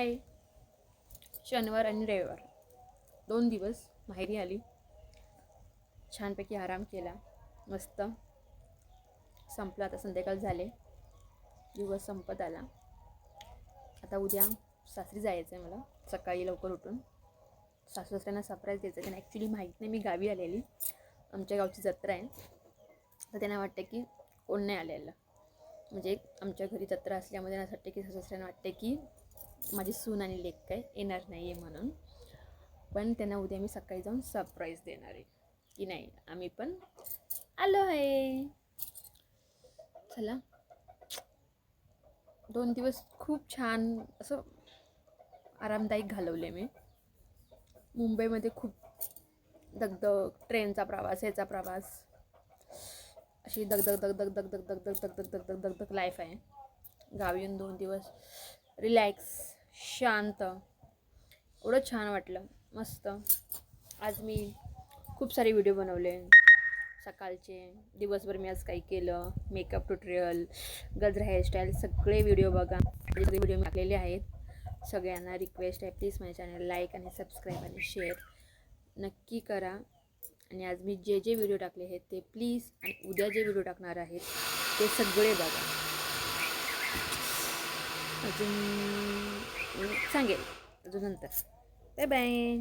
हाय शनिवार आणि रविवार. दोन दिवस माहेरी आली. छानपैकी आराम केला. मस्त. संपला. आता संध्याकाळ झाले. दिवस संपत आला. आता उद्या सासरी जायचं आहे मला. सकाळी लवकर उठून. सासू सासऱ्यांना सरप्राईज द्यायचं त्यांना ॲक्च्युली माहीत नाही. मी गावी आलेली. आमच्या गावची जत्रा आहे. तर त्यांना वाटतं की कोण नाही आलेलं. म्हणजे आमच्या घरी जत्रा असल्यामुळे त्यांना असं वाटतं की सासऱ्यांना वाटते की माझी सून आणि लेक काय येणार नाही आहे म्हणून. पण त्यांना उद्या मी सकाळी जाऊन सरप्राईज देणार आहे. की नाही आम्ही पण आलो आहे. चला. दोन दिवस खूप छान असं आरामदायक घालवले मी. मुंबईमध्ये खूप दगदग ट्रेनचा प्रवास याचा प्रवास. अशी दगदग दगदग दगदग दगदग दगदग दगदग दगदग लाईफ आहे. गावी येऊन दोन दिवस रिलॅक्स शांत. एवढं छान वाटलं. मस्त. आज मी खूप सारे व्हिडिओ बनवले. सकाळचे. दिवसभर मी आज काही केलं. मेकअप ट्युटोरियल गजरा हेअरस्टाईल सगळे व्हिडिओ बघा. सगळे व्हिडिओ मी टाकलेले आहेत. सगळ्यांना रिक्वेस्ट आहे. प्लीज माझ्या चॅनल लाईक आणि सबस्क्राईब आणि शेअर नक्की करा. आणि आज मी जे जे व्हिडिओ टाकले आहेत ते प्लीज आणि उद्या जे व्हिडिओ टाकणार आहेत ते सगळे बघा. अजून सांगेल अजून नंतर. Bye bye.